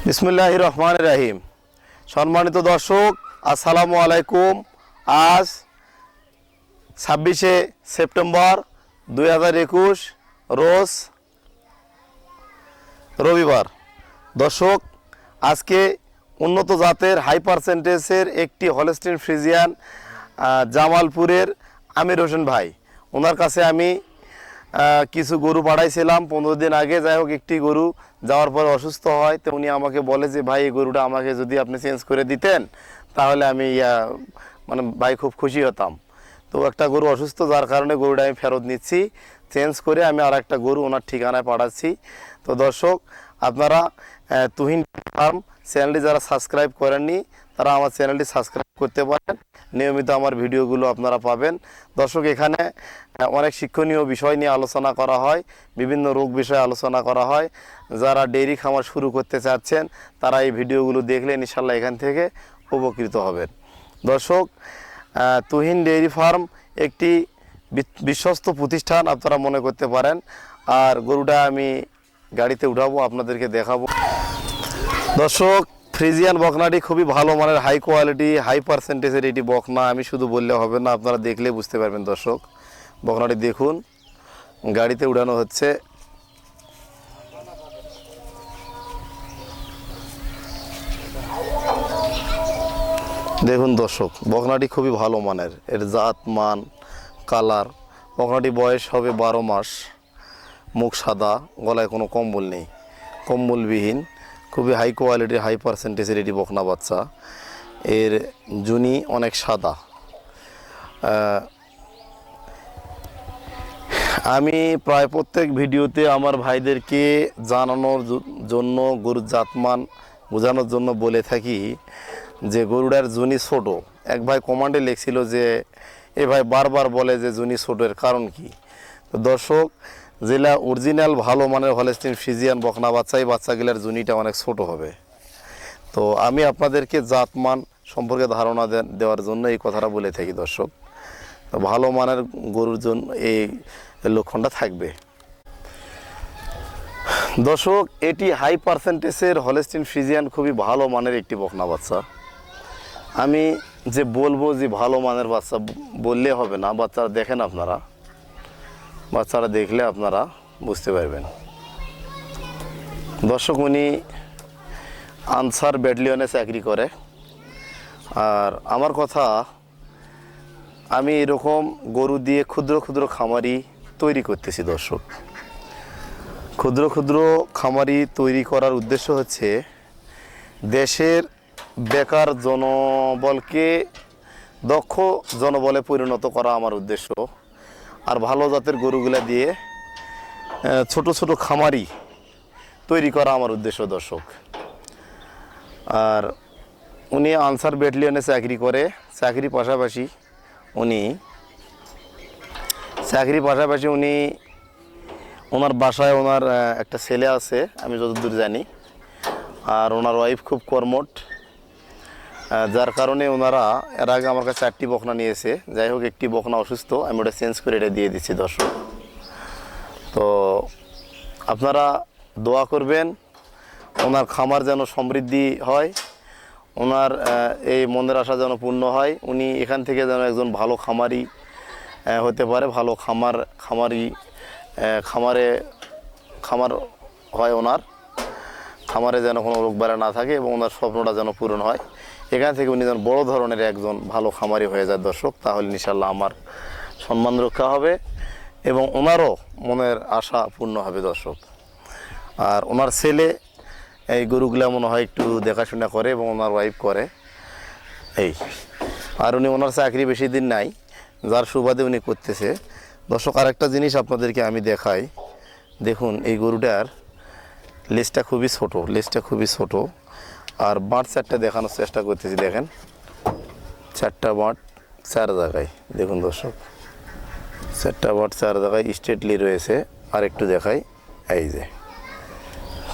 বিসমুল্লাহ রহমান রাহিম সম্মানিত দর্শক, আসসালামু আলাইকুম। আজ ছাব্বিশে সেপ্টেম্বর দুই হাজার একুশ, রোজ রবিবার। দর্শক, আজকে উন্নত জাতের হাই পার্সেন্টেজের একটি হলস্টিন ফ্রিজিয়ান জামালপুরের আমির হোসেন ভাই। ওনার কাছে আমি কিছু গরু পাঠাইছিলাম। পনেরো দিন আগে যাই হোক একটি গরু যাওয়ার পর অসুস্থ হয় তো উনি আমাকে বলে যে ভাই এই গরুটা আমাকে যদি আপনি চেঞ্জ করে দিতেন তাহলে আমি ইয়া, মানে ভাই খুব খুশি হতাম। তো একটা গরু অসুস্থ যার কারণে গরুটা আমি ফেরত নিচ্ছি। চেঞ্জ করে আমি আর একটা গরু ওনার ঠিকানায় পাঠাচ্ছি। তো দর্শক আপনারা তুহিন ফার্ম চ্যানেলটি যারা সাবস্ক্রাইব করেননি তারা আমার চ্যানেলটি সাবস্ক্রাইব করতে পারেন। নিয়মিত আমার ভিডিওগুলো আপনারা পাবেন। দর্শক, এখানে অনেক শিক্ষণীয় বিষয় নিয়ে আলোচনা করা হয়, বিভিন্ন রোগ বিষয়ে আলোচনা করা হয়। যারা ডেইরি খামার শুরু করতে চাচ্ছেন, তারা এই ভিডিওগুলো দেখলে ইনশাল্লাহ এখান থেকে উপকৃত হবেন। দর্শক তুহিন ডেইরি ফার্ম একটি বিশ্বস্ত প্রতিষ্ঠান, আপনারা মনে করতে পারেন। আর গরুটা আমি গাড়িতে উঠাবো, আপনাদেরকে দেখাবো। দর্শক ফ্রিজিয়ান বকনাটি খুবই ভালো মানের হাই কোয়ালিটি হাই পার্সেন্টেজের এটি বকনা। আমি শুধু বললে হবে না, আপনারা দেখলে বুঝতে পারবেন দর্শক। বকনাটি দেখুন, গাড়িতে উড়ানো হচ্ছে। দেখুন দর্শক, বকনাটি খুবই ভালো মানের, এর জাত, মান, কালার। বকনাটি বয়স হবে বারো মাস, মুখ সাদা, গলায় কোনো কম্বল নেই, কম্বলবিহীন। খুবই হাই কোয়ালিটির হাই পার্সেন্টেজের এটি বকনা বাচ্চা। এর জুনি অনেক সাদা। আমি প্রায় প্রত্যেক ভিডিওতে আমার ভাইদেরকে জানানোর জন্য গরুর জাতমান বোঝানোর জন্য বলে থাকি যে গরুটার জুনি ছোট। এক ভাই কমান্ডে লিখছিল যে, এ ভাই বারবার বলে যে জুনি ছোট এর কারণ কি? দর্শক যেটা অরিজিনাল ভালো মানের হলেস্টিন ফিজিয়ান বকনা বাচ্চা এই বাচ্চাগুলোর জুনিটা অনেক ছোট হবে। তো আমি আপনাদেরকে জাতমান সম্পর্কে ধারণা দেওয়ার জন্য এই কথাটা বলে থাকি দর্শক। ভালো মানের গরুর জন্য এই লক্ষণটা থাকবে। দর্শক, এটি হাই পার্সেন্টেজের হলেস্টিন ফিজিয়ান খুবই ভালো মানের একটি বকনা বাচ্চা। আমি যে বলব যে ভালো মানের বাচ্চা বললে হবে না, বাচ্চারা দেখেন আপনারা। বাচ্চারা দেখলে আপনারা বুঝতে পারবেন। দর্শক উনি আনসার ব্যাটালিয়নে চাকরি করে। আর আমার কথা, আমি এরকম গরু দিয়ে ক্ষুদ্র ক্ষুদ্র খামারি তৈরি করতেছি দর্শক। ক্ষুদ্র ক্ষুদ্র খামারি তৈরি করার উদ্দেশ্য হচ্ছে, দেশের বেকার জনবলকে দক্ষ জনবলে পরিণত করা আমার উদ্দেশ্য। আর ভালো জাতের গরুগুলা দিয়ে ছোট ছোট খামারি তৈরি করা আমার উদ্দেশ্য দর্শক। আর উনি আনসার ব্যাটালিয়নে চাকরি করে, চাকরি পাশাপাশি উনি, চাকরি পাশাপাশি উনি ওনার বাসায় ওনার একটা ছেলে আছে, আমি যতদূর জানি। আর ওনার ওয়াইফ খুব কর্মঠ। যার কারণে ওনারা এর আগে আমার কাছে চারটি বকনা নিয়েছে। যাই হোক, একটি বকনা অসুস্থ, আমি ওটা চেঞ্জ করে এটা দিয়ে দিচ্ছি দর্শক। তো আপনারা দোয়া করবেন, ওনার খামার যেন সমৃদ্ধি হয়, ওনার এই মনের আশা যেন পূর্ণ হয়। উনি এখান থেকে যেন একজন ভালো খামারি হতে পারে, ভালো খামার, খামারি খামারে, খামার হয় ওনার। খামারে যেন কোনো রোগ না থাকে এবং ওনার স্বপ্নটা যেন পূরণ হয়। এখান থেকে উনি যেন বড় ধরনের একজন ভালো খামারি হয়ে যায় দর্শক, তাহলে ইনশাল্লাহ আমার সম্মান রক্ষা হবে এবং ওনারও মনের আশা পূর্ণ হবে দর্শক। আর ওনার ছেলে এই গরুগুলা মনে হয় একটু দেখাশোনা করে এবং ওনার ওয়াইফ করে। এই, আর উনি ওনার চাকরি বেশি দিন নাই, যার সুবাদে উনি করতেছে। দর্শক, আরেকটা জিনিস আপনাদেরকে আমি দেখাই। দেখুন, এই গরুটার লেজটা খুবই ছোট লেজটা খুবই ছোট। আর বাঁট চারটা দেখানোর চেষ্টা করতেছি, দেখেন। চারটা বাঁট চার জায়গায়, দেখুন দর্শক। চারটা বাঁট চার জায়গায় স্ট্রেটলি রয়েছে আর একটু দেখাই। এই যে,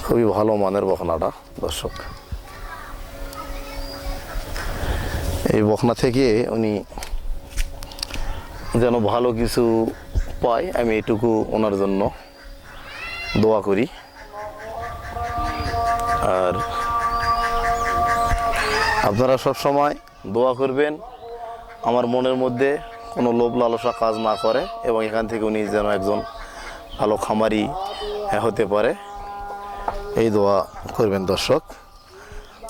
খুবই ভালো মানের বখনাটা, দর্শক। এই বখনা থেকে উনি যেন ভালো কিছু পায়, আমি এটুকু ওনার জন্য দোয়া করি। আর আপনারা সব সময় দোয়া করবেন, আমার মনের মধ্যে কোনো লোভ লালসা কাজ না করে এবং এখান থেকে উনি যেন একজন ভালো খামারি হতে পারে। এই দোয়া করবেন দর্শক।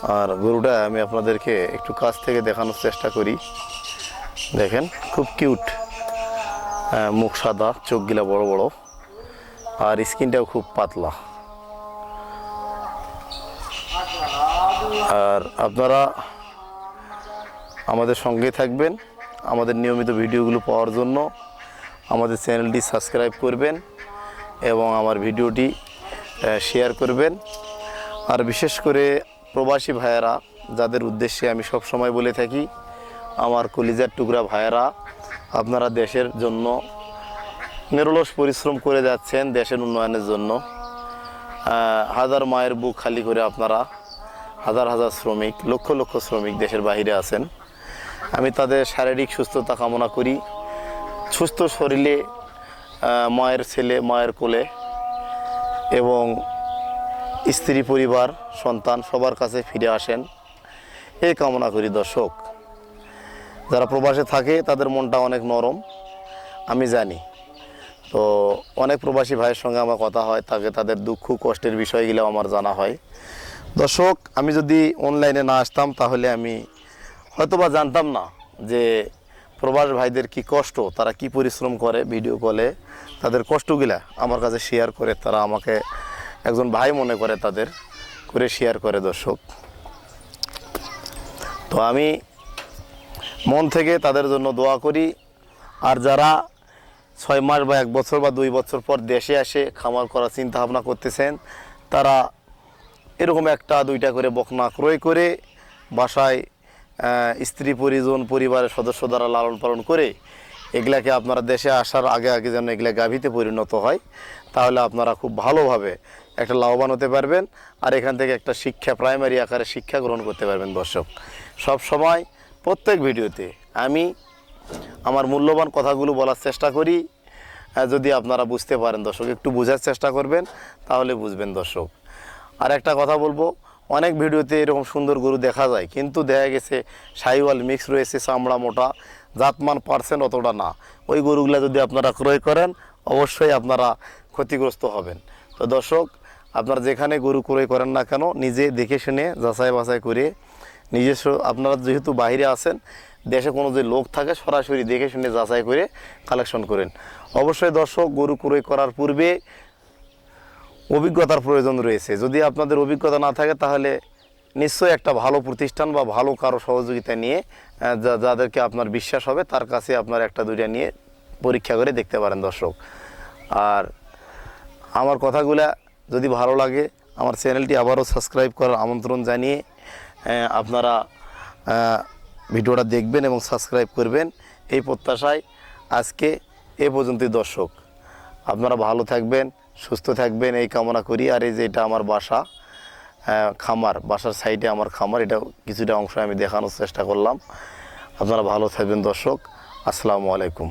আর গরুটা আমি আপনাদেরকে একটু কাছ থেকে দেখানোর চেষ্টা করি। দেখেন, খুব কিউট। মুখ সাদা, চোখগুলা বড় বড়। আর স্কিনটাও খুব পাতলা। আর আপনারা আমাদের সঙ্গে থাকবেন, আমাদের নিয়মিত ভিডিওগুলো পাওয়ার জন্য আমাদের চ্যানেলটি সাবস্ক্রাইব করবেন এবং আমার ভিডিওটি শেয়ার করবেন। আর বিশেষ করে প্রবাসী ভাইয়েরা, যাদের উদ্দেশ্যে আমি সব সময় বলে থাকি, আমার কলিজার টুকরা ভাইয়েরা, আপনারা দেশের জন্য নিরলস পরিশ্রম করে যাচ্ছেন দেশের উন্নয়নের জন্য। হাজার মায়ের বুক খালি করে আপনারা হাজার হাজার শ্রমিক, লক্ষ লক্ষ শ্রমিক দেশের বাইরে আছেন। আমি তাদের শারীরিক সুস্থতা কামনা করি। সুস্থ শরীরে মায়ের ছেলে, মায়ের কোলে এবং স্ত্রী, পরিবার, সন্তান সবার কাছে ফিরে আসেন। এই কামনা করি দর্শক। যারা প্রবাসে থাকে, তাদের মনটা অনেক নরম, আমি জানি। তো অনেক প্রবাসী ভাইয়ের সঙ্গে আমার কথা হয়, তাকে তাদের দুঃখ, কষ্টের বিষয়গুলো আমার জানা হয়। দর্শক, আমি যদি অনলাইনে না আসতাম, তাহলে আমি হয়তোবা জানতাম না যে প্রবাস ভাইদের কি কষ্ট, তারা কি পরিশ্রম করে ভিডিও কলে তাদের কষ্টগুলা আমার কাছে শেয়ার করে, তারা আমাকে একজন ভাই মনে করে তাদের করে শেয়ার করে দর্শক। তো আমি মন থেকে তাদের জন্য দোয়া করি। আর যারা ছয় মাস বা এক বছর বা দুই বছর পর দেশে আসে, খামার করার চিন্তা ভাবনা করতেছেন, তারা এরকম একটা দুইটা করে বকনা ক্রয় করে বাসায় স্ত্রী পরিজন, পরিবারের সদস্য দ্বারা লালন পালন করে এগুলাকে আপনারা দেশে আসার আগে আগে যেন এগুলা গাভীতে পরিণত হয়, তাহলে আপনারা খুব ভালোভাবে একটা লাভবান হতে পারবেন আর এখান থেকে একটা শিক্ষা প্রাইমারি আকারে শিক্ষা গ্রহণ করতে পারবেন দর্শক। সব সময় প্রত্যেক ভিডিওতে আমি আমার মূল্যবান কথাগুলো বলার চেষ্টা করি যদি আপনারা বুঝতে পারেন দর্শক, একটু বোঝার চেষ্টা করবেন, তাহলে বুঝবেন দর্শক। আর একটা কথা বলব, অনেক ভিডিওতে এরকম সুন্দর গরু দেখা যায়, কিন্তু দেখা গেছে সাইওয়াল মিক্স রয়েছে, চামড়া মোটা, জাতমান পার্সেন্ট অতটা না। ওই গরুগুলা যদি আপনারা ক্রয় করেন, অবশ্যই আপনারা ক্ষতিগ্রস্ত হবেন। তো দর্শক, আপনারা যেখানে গরু ক্রয় করেন না কেন, নিজে দেখে শুনে, যাচাই বাছাই করে, নিজস্ব, আপনারা যেহেতু বাইরে আছেন, দেশে কোনো যে লোক থাকে, সরাসরি দেখে শুনে যাচাই করে কালেকশন করেন। অবশ্যই দর্শক, গরু ক্রয় করার পূর্বে অভিজ্ঞতার প্রয়োজন রয়েছে। যদি আপনাদের অভিজ্ঞতা না থাকে, তাহলে নিশ্চয়ই একটা ভালো প্রতিষ্ঠান বা ভালো কারও সহযোগিতা নিয়ে যাদেরকে আপনার বিশ্বাস হবে, তার কাছে আপনার একটা দুইটা নিয়ে পরীক্ষা করে দেখতে পারেন দর্শক। আর আমার কথাগুলা যদি ভালো লাগে, আমার চ্যানেলটি আবারও সাবস্ক্রাইব করার আমন্ত্রণ জানিয়ে আপনারা ভিডিওটা দেখবেন এবং সাবস্ক্রাইব করবেন। এই প্রত্যাশায় আজকে এ পর্যন্তই দর্শক। আপনারা ভালো থাকবেন সুস্থ থাকবেন, এই কামনা করি। আর এই যে এটা আমার বাসা খামার, বাসার সাইডে আমার খামার, এটা কিছুটা অংশ আমি দেখানোর চেষ্টা করলাম। আপনারা ভালো থাকবেন দর্শক। আসসালামু আলাইকুম।